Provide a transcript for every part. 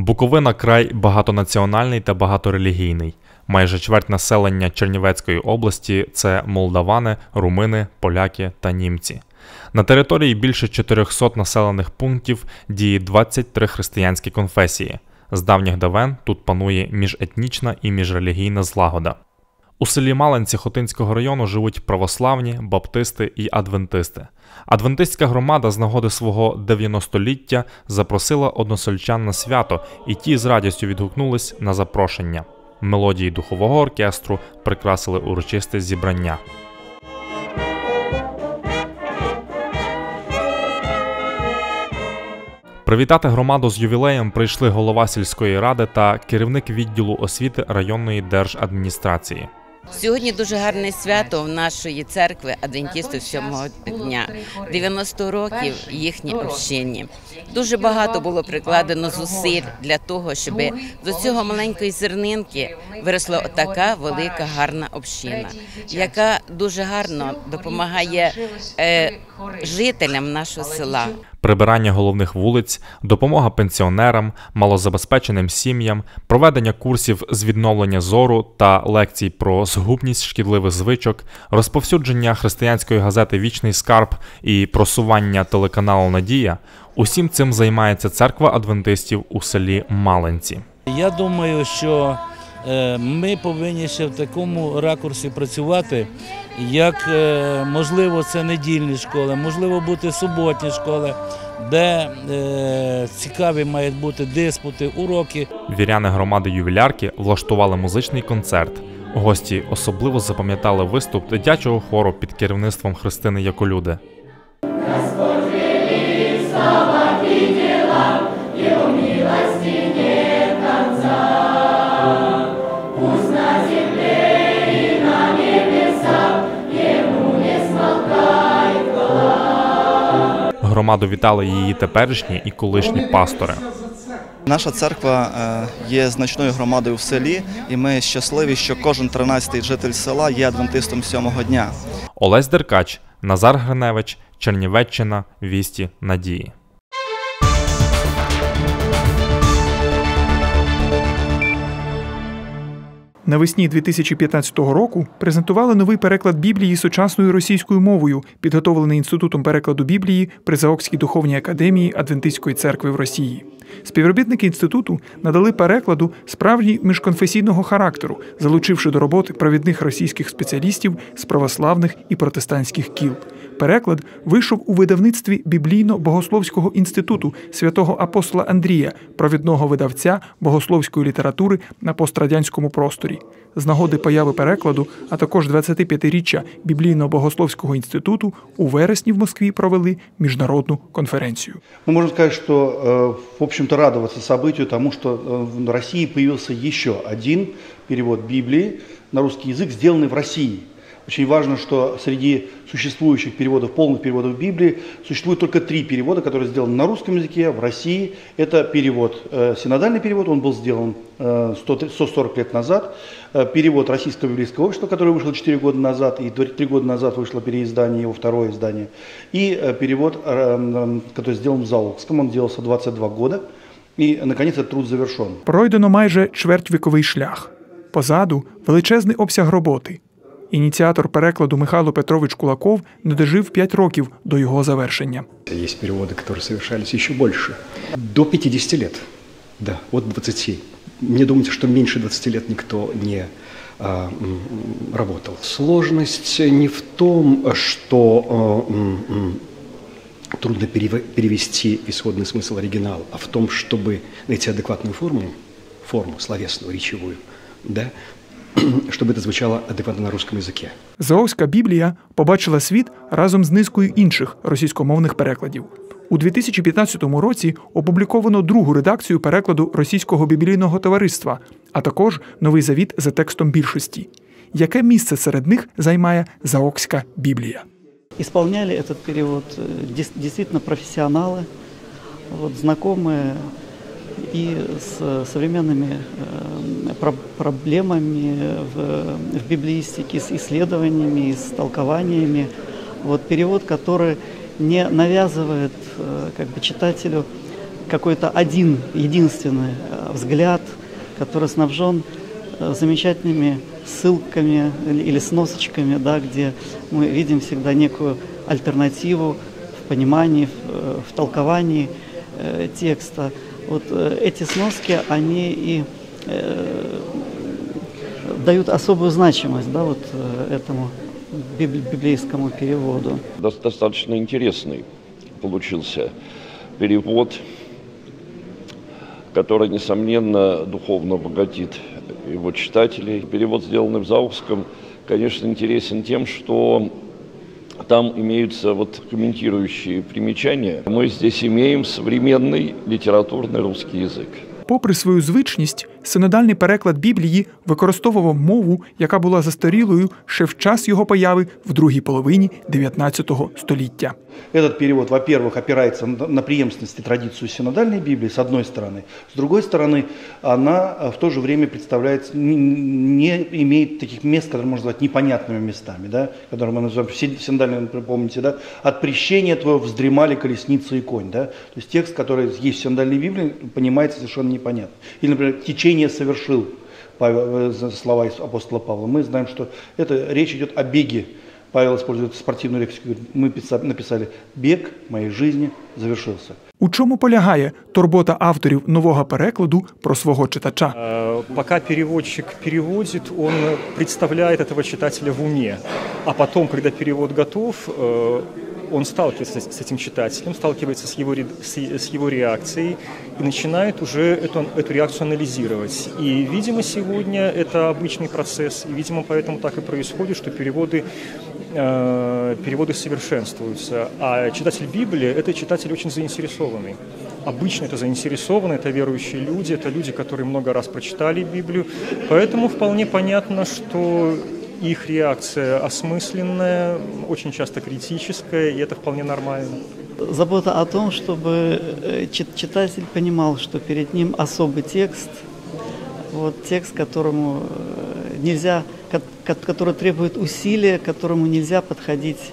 Буковина край багатонаціональний та багаторелігійний. Майже чверть населення Чернівецької області це молдавани, румини, поляки та німці. На території більше 400 населених пунктів діє 23 християнські конфесії. З давніх давен тут панує міжетнічна і міжрелігійна злагода. У селі Малинці Хотинського району живуть православні, баптисти і адвентисти. Адвентистська громада з нагоди свого 90-ліття запросила односельчан на свято, і ті з радістю відгукнулись на запрошення. Мелодії духового оркестру прикрасили урочисте зібрання. Привітати громаду з ювілеєм прийшли голова сільської ради та керівник відділу освіти районної держадміністрації. Сьогодні дуже гарне свято в нашої церкви адвентістів сьомого дня. 90 років їхній общині. Дуже багато було прикладено зусиль для того, щоб до цього маленької зернинки виросла така велика гарна община, яка дуже гарно допомагає е, жителям нашого села. прибирання головних вулиць, допомога пенсіонерам, малозабезпеченим сім'ям, проведення курсів з відновлення зору та лекцій про згубність шкідливих звичок, розповсюдження християнської газети Вічний скарб і просування телеканалу Надія. Усім цим займається церква адвентистів у селі Малинці. Я думаю, що ми повинні ще в такому ракурсі працювати, як е, можливо це недільні школи, можливо бути суботні школи, де е, цікаві мають бути диспути, уроки. Віряни громади ювілярки влаштували музичний концерт. Гості особливо запам'ятали виступ дитячого хору під керівництвом Христини Яколюди. Громаду вітали її теперішні і колишні пастори. Наша церква е, є значною громадою в селі, і ми щасливі, що кожен 13-й житель села є адвентистом сьомого дня. Олесь Деркач, Назар Гриневич, Чернівеччина, Вісті Надії. Навесні 2015 року презентували новий переклад Біблії сучасною російською мовою, підготовлений інститутом перекладу Біблії при Заокській духовній академії Адвентистської церкви в Росії. Співробітники інституту надали перекладу справді міжконфесійного характеру, залучивши до роботи провідних російських спеціалістів з православних і протестантських кіл. Переклад вийшов у видавництві біблійно-богословського інституту святого апостола Андрія, провідного видавця богословської літератури на пострадянському просторі. З нагоди появи перекладу, а також 25-річчя біблійно-богословського інституту у вересні в Москві провели міжнародну конференцію. Мы можем сказать, что, э, в общем-то, радоваться событию тому, что э, в России появился еще один перевод Библии на русский язык, сделанный в России. Очень важно, что среди существующих переводов, полных переводов Библии, существует только три перевода, которые сделаны на русском языке в России. Это перевод, э, синодальный перевод, он был сделан э, 100 140 лет назад. Э, перевод Российского библейского общества, который вышел 4 года назад, и 3 года назад вышло переиздание, его второе издание. И э, перевод, э, который сделан в Заокском, он делался 22 года. И, наконец, этот труд завершен. Пройдено майже чвертьвіковий шлях. Позаду величезний обсяг роботи. Ініціатор перекладу Михайло Петрович Кулаков не дожив 5 років до його завершення. Есть переводы, которые совершались еще больше. До 50 лет. Да, от 20. Мне думается, что меньше 20 лет никто не а, м, м, работал. Сложность не в том, что а, м, м, трудно перева- перевести исходный смысл оригинала, а в том, чтобы найти адекватную форму, форму словесную, речевую, да, чтобы это звучало адекватно на русском языке. Заовська Біблія побачила світ разом з низкою інших російськомовних перекладів. У 2015 році опубліковано другу редакцію перекладу російського біблійного товариства, а також новий завіт за текстом більшості. Яке місце серед них займає Заокська Біблія? Исполняли этот перевод э, дес- действительно профессионалы, вот, знакомые и с современными э, про- проблемами в, библеистике, с исследованиями, с толкованиями. Вот перевод, который не навязывает э, как бы, читателю какой-то один, единственный э, взгляд, который снабжен замечательными ссылками или сносочками, да, где мы видим всегда некую альтернативу в понимании, в, толковании текста. Вот э, эти сноски, они и э, дают особую значимость да, вот, э, этому библейскому переводу. Дос- достаточно интересный получился перевод, который, несомненно, духовно обогатит его читателей. Перевод, сделанный в Заухском, конечно, интересен тем, что там имеются вот комментирующие примечания. Мы здесь имеем современный литературный русский язык. Попри свою звичність, синодальний переклад Біблії використовував мову, яка була застарілою ще в час його появи в другій половині 19 століття. Этот перевод, во-первых, опирается на на преемственность и традицию синодальной Библии, с одной стороны. С другой стороны, она э, в то же время представляет, н- не имеет таких мест, которые можно назвать непонятными местами, да, которые мы называем си- синодальные, например, помните, да, от прещения твоего вздремали колесница и конь, да, то есть текст, который есть в синодальной Библии, понимается совершенно непонятно. Или, например, течение совершил, Павел, э, слова из апостола Павла. Мы знаем, что это речь идет о беге. Павел использует спортивную лексику. Мы писа- написали «Бег моей жизни завершился». У чому полягає турбота авторів нового перекладу про свого читача? Пока переводчик переводит, он представляет этого читателя в уме. А потом, когда перевод готов, он сталкивается с этим читателем, сталкивается с его, с его реакцией и начинает уже эту, эту реакцию анализировать. И, видимо, сегодня это обычный процесс, и, видимо, поэтому так и происходит, что переводы э, переводы совершенствуются. А читатель Библии – это читатель очень заинтересованный. Обычно это заинтересованные, это верующие люди, это люди, которые много раз прочитали Библию. Поэтому вполне понятно, что их реакция осмысленная, очень часто критическая, и это вполне нормально. Забота о том, чтобы э, чит- читатель понимал, что перед ним особый текст, вот текст, которому э, нельзя, ко- ко- который требует усилия, к которому нельзя подходить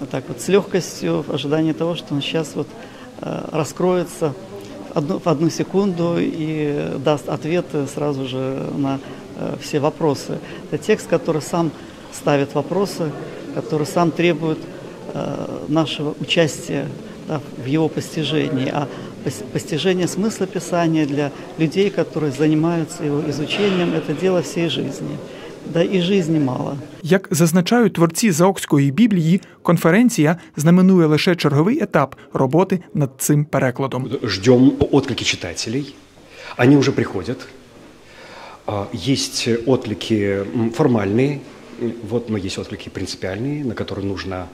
э, так вот с легкостью в ожидании того, что он сейчас вот раскроется одну, в одну секунду и даст ответы сразу же на все вопросы. Это текст, который сам ставит вопросы, который сам требует э, нашего участия да, в его постижении, а пос- постижение смысла Писания для людей, которые занимаются его изучением, это дело всей жизни. Да и жизни мало. Як зазначають творці Заокської Біблії, конференція знаменує лише черговий етап роботи над цим перекладом. Ждем отклики читателей. Они уже приходят. А, Есть отклики м, формальные, м, вот, но есть отклики принципиальные, на которые нужно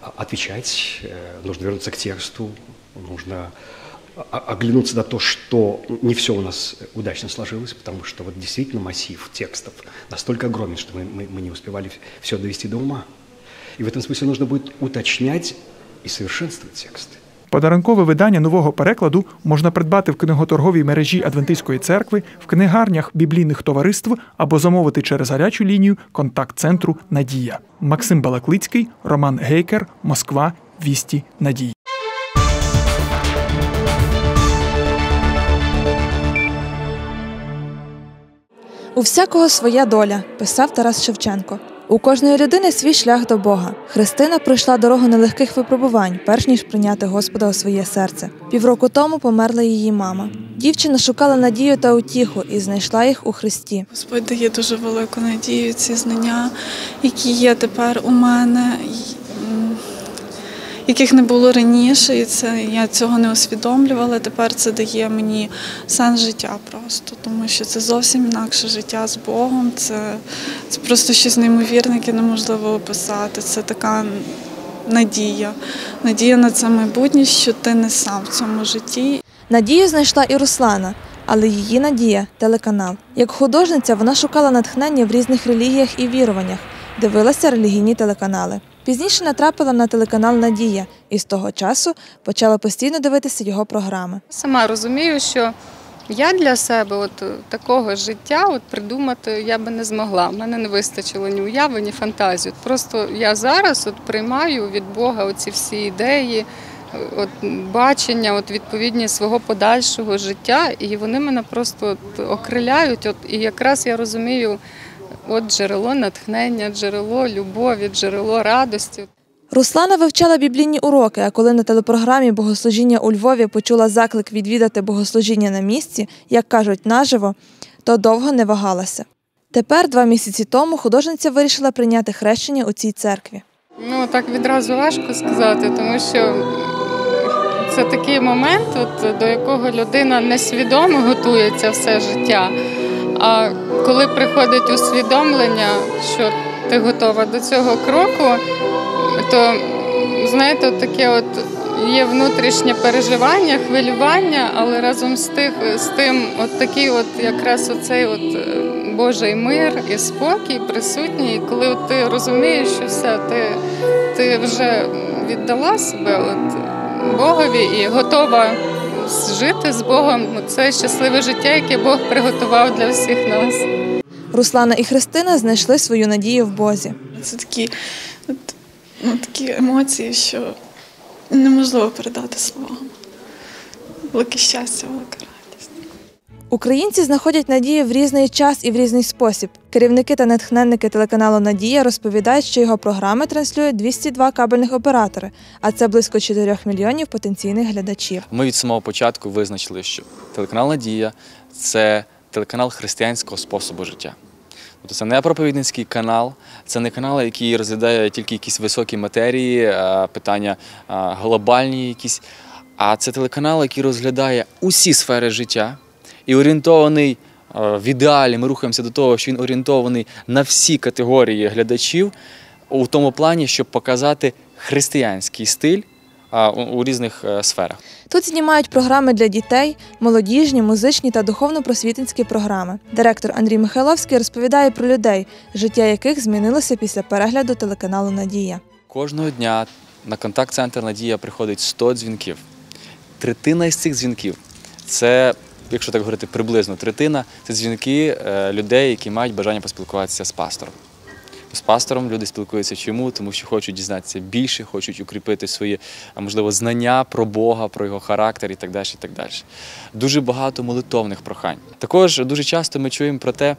а, отвечать, э, нужно вернуться к тексту, нужно о- оглянуться на то, что не все у нас удачно сложилось, потому что вот действительно массив текстов настолько огромен, что мы, мы- мы не успевали все довести до ума. И в этом смысле нужно будет уточнять и совершенствовать тексты. Подарункове видання нового перекладу можна придбати в книготорговій мережі Адвентистської церкви, в книгарнях біблійних товариств або замовити через гарячу лінію контакт-центру Надія. Максим Балаклицький, Роман Гейкер, Москва, Вісті Надії. У всякого своя доля, писав Тарас Шевченко. У кожної людини свій шлях до Бога. Христина пройшла дорогу нелегких випробувань, перш ніж прийняти Господа у своє серце. Півроку тому померла її мама. Дівчина шукала надію та утіху і знайшла їх у Христі. Господь дає дуже велику надію, ці знання, які є тепер у мене, яких не було раніше, і це я цього не усвідомлювала. Тепер це дає мені сенс життя просто, тому що це зовсім інакше життя з Богом. Це, це просто щось неймовірне, яке неможливо описати. Це така надія, надія на це майбутнє, що ти не сам в цьому житті, Надію знайшла і Руслана, але її надія телеканал. Як художниця вона шукала натхнення в різних релігіях і віруваннях, дивилася релігійні телеканали. Пізніше натрапила на телеканал Надія і з того часу почала постійно дивитися його програми. Сама розумію, що я для себе от е, такого життя от придумати я би не змогла. У мене не вистачило ні уяви, ні фантазії. Просто я зараз от приймаю від Бога оці всі ідеї, от, бачення, от, відповідні свого подальшого життя, і вони мене просто от, окриляють. От, І якраз я розумію, от джерело натхнення, джерело любові, джерело радості. Руслана вивчала біблійні уроки, а коли на телепрограмі Богослужіння у Львові почула заклик відвідати богослужіння на місці, як кажуть, наживо, то довго не вагалася. Тепер, два місяці тому, художниця вирішила прийняти хрещення у цій церкві. Ну так відразу важко сказати, тому що це такий момент, от, до якого людина несвідомо готується все життя. А коли приходить усвідомлення, що ти готова до цього кроку, то знаєте, таке от є внутрішнє переживання, хвилювання, але разом з тих з тим, от такий, от якраз оцей от е, Божий мир і спокій присутній, коли от ти розумієш, що все, ти, ти вже віддала себе от Богові і готова жити з Богом. Це щасливе життя, яке Бог приготував для всіх нас. Руслана і Христина знайшли свою надію в Бозі. Це такі, от, ну, такі емоції, що неможливо передати словами. Велике щастя, велика. Українці знаходять надію в різний час і в різний спосіб. Керівники та натхненники телеканалу Надія розповідають, що його програми транслюють 202 кабельних оператори, а це близько 4 мільйонів потенційних глядачів. Ми від самого початку визначили, що телеканал Надія це телеканал християнського способу життя. Тобто це не проповідницький канал, це не канал, який розглядає тільки якісь високі матерії, е, питання е, глобальні якісь, а це телеканал, який розглядає усі сфери життя і орієнтований е, в ідеалі. Ми рухаємося до того, що він орієнтований на всі категорії глядачів у тому плані, щоб показати християнський стиль у- різних е, сферах. Тут знімають програми для дітей, молодіжні, музичні та духовно-просвітницькі програми. Директор Андрій Михайловський розповідає про людей, життя яких змінилося після перегляду телеканалу Надія. Кожного дня на контакт-центр Надія приходить 100 дзвінків. Третина із цих дзвінків це, якщо так говорити, приблизно третина це дзвінки е, людей, які мають бажання поспілкуватися з пастором. З пастором люди спілкуються чому? Тому що хочуть дізнатися більше, хочуть укріпити свої, можливо, знання про Бога, про його характер і так далі. І так далі. Дуже багато молитовних прохань. Також дуже часто ми чуємо про те,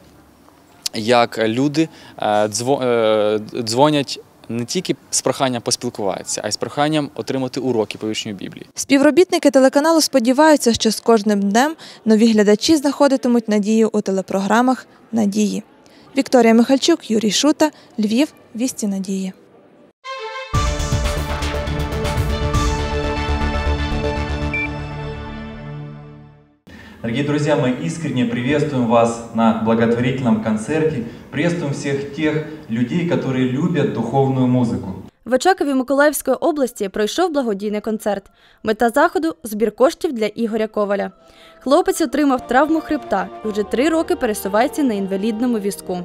як люди е, е, дзвонять не тільки з проханням поспілкуватися, а й з проханням отримати уроки по вічній Біблії. Співробітники телеканалу сподіваються, що з кожним днем нові глядачі знаходитимуть надію у телепрограмах Надії. Вікторія Михальчук, Юрій Шута, Львів, Вісті Надії. Дорогие друзья, мы искренне приветствуем вас на благотворительном концерте. Приветствуем всех тех людей, которые любят духовную музыку. В Очакові Миколаївської області пройшов благодійний концерт. Мета заходу збір коштів для Ігоря Коваля. Хлопець отримав травму хребта і вже три роки пересувається на інвалідному візку.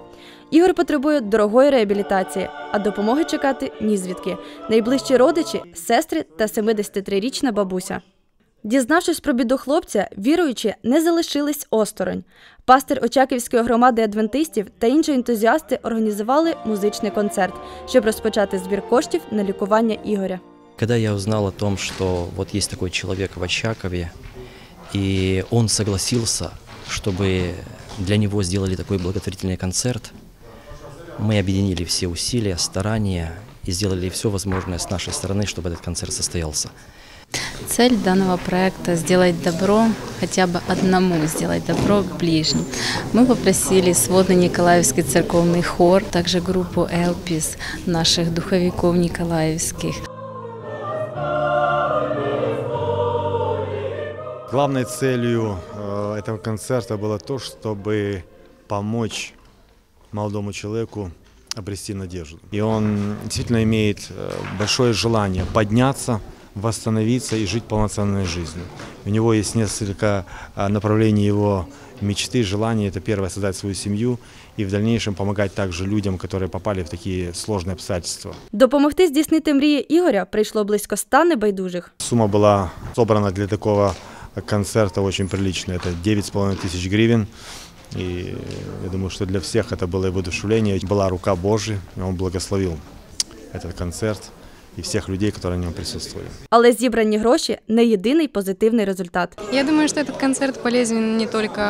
Ігор потребує дорогої реабілітації, а допомоги чекати ні звідки. Найближчі родичі, сестри та 73-річна бабуся. Дізнавшись про біду хлопця, віруючі не залишились осторонь. Пастир Очаківської громади адвентистів та інші ентузіасти організували музичний концерт, щоб розпочати збір коштів на лікування Ігоря. Когда я узнал о том, что вот есть такой человек в Очакове, и он согласился, чтобы для него сделали такой благотворительный концерт, мы объединили все усилия, старания и сделали все возможное с нашей стороны, чтобы этот концерт состоялся. Цель данного проекта – сделать добро хотя бы одному, сделать добро ближним. Мы попросили сводный Николаевский церковный хор, также группу «Элпис», наших духовиков николаевских. Главной целью э, этого концерта было то, чтобы помочь молодому человеку обрести надежду. И он действительно имеет э, большое желание подняться, восстановиться и жить полноценной жизнью. У него есть несколько э, направлений его мечты, желаний. Это первое – создать свою семью и в дальнейшем помогать также людям, которые попали в такие сложные обстоятельства. Допомогти здійснити мрії Ігоря прийшло близько ста небайдужих. Сумма была собрана для такого концерта очень приличная. Это 9,5 тысяч гривен. И я думаю, что для всех это было и воодушевление. Была рука Божия, и Он благословил этот концерт. и всех людей, которые на нем присутствовали. Але зібрані гроші не єдиний позитивний результат. Я думаю, что этот концерт полезен не только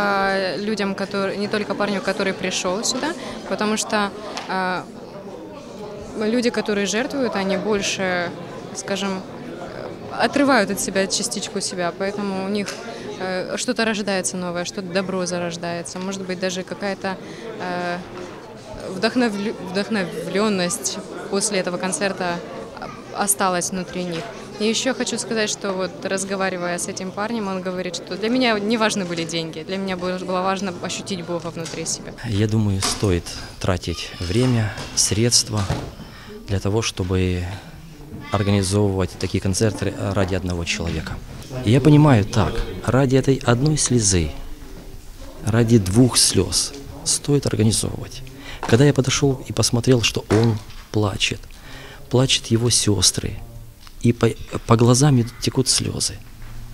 людям, которые, не только парню, который пришел сюда, потому что э, люди, которые жертвуют, они больше, скажем, отрывают от себя частичку себя, поэтому у них э, что-то рождается новое, что-то добро зарождается, может быть даже какая-то э, вдохновлю- вдохновленность после этого концерта осталась внутри них. И еще хочу сказать, что вот разговаривая с этим парнем, он говорит, что для меня не важны были деньги, для меня было важно ощутить Бога внутри себя. Я думаю, стоит тратить время, средства для того, чтобы организовывать такие концерты ради одного человека. И я понимаю так, ради этой одной слезы, ради двух слез стоит организовывать. Когда я подошел и посмотрел, что он плачет, плачут его сестры, и по, по глазам идут- текут слезы,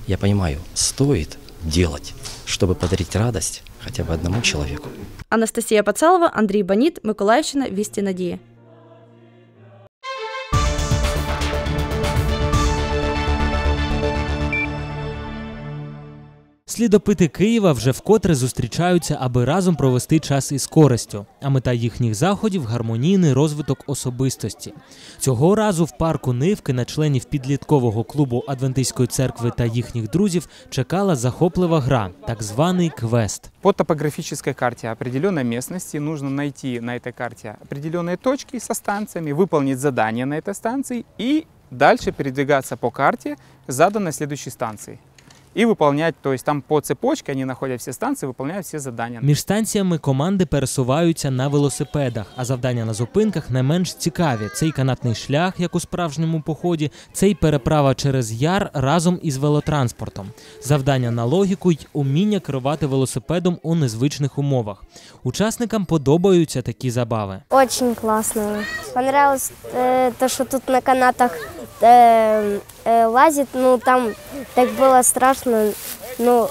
я понимаю, стоит делать, чтобы подарить радость хотя бы одному человеку. Анастасія Пацалова, Андрій Баніт, Миколаївщина, Вісті Надії. Слідопити Києва вже вкотре зустрічаються, аби разом провести час із користю. А мета їхніх заходів гармонійний розвиток особистості. Цього разу в парку Нивки на членів підліткового клубу Адвентистської церкви та їхніх друзів чекала захоплива гра, так званий квест. По топографической карте определенной местности нужно найти на этой карте определенные точки со станциями, выполнить задание на этой станции и дальше передвигаться по карте заданной следующей станции. И выполнять, то есть там по цепочке они находят все станции, выполняют все задания. Між станціями команди пересуваються на велосипедах, а завдання на зупинках не менш цікаві. Цей канатний шлях, як у справжньому поході, цей переправа через яр разом із велотранспортом. Завдання на логіку й уміння керувати велосипедом у незвичних умовах. Учасникам подобаються такі забави. Очень классно. Понравилось э, то, что тут на канатах э, э, лазит. Ну, там так было страшно, но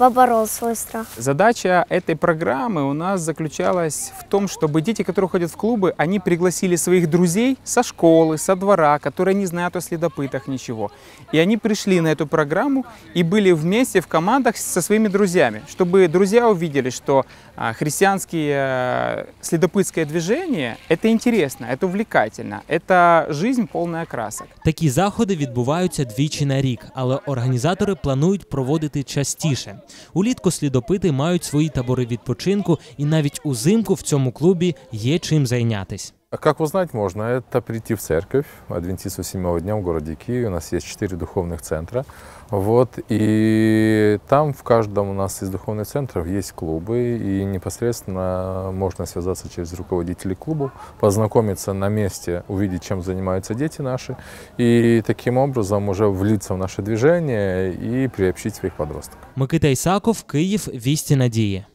поборол свой страх. Задача этой программы у нас заключалась в том, чтобы дети, которые ходят в клубы, они пригласили своих друзей со школы, со двора, которые не знают о следопытах ничего. И они пришли на эту программу и были вместе в командах со своими друзьями, чтобы друзья увидели, что а, христианские э, следопытское движение – это интересно, это увлекательно, это жизнь полная красок. Такі заходи відбуваються двічі на рік, але організатори планують проводити частіше. Улітку слідопити мають свої табори відпочинку, і навіть узимку в цьому клубі є чим зайнятись. А Как узнать можно? Это прийти в церковь Адвентистов седьмого дня в городе Киеве. У нас есть четыре духовных центра. Вот, и там в каждом у нас из духовных центров есть клубы, и непосредственно можно связаться через руководителей клубов, познакомиться на месте, увидеть, чем занимаются дети наши, и таким образом уже влиться в наше движение и приобщить своих подростков. Микита Ісаков, Київ, Вісті Надії.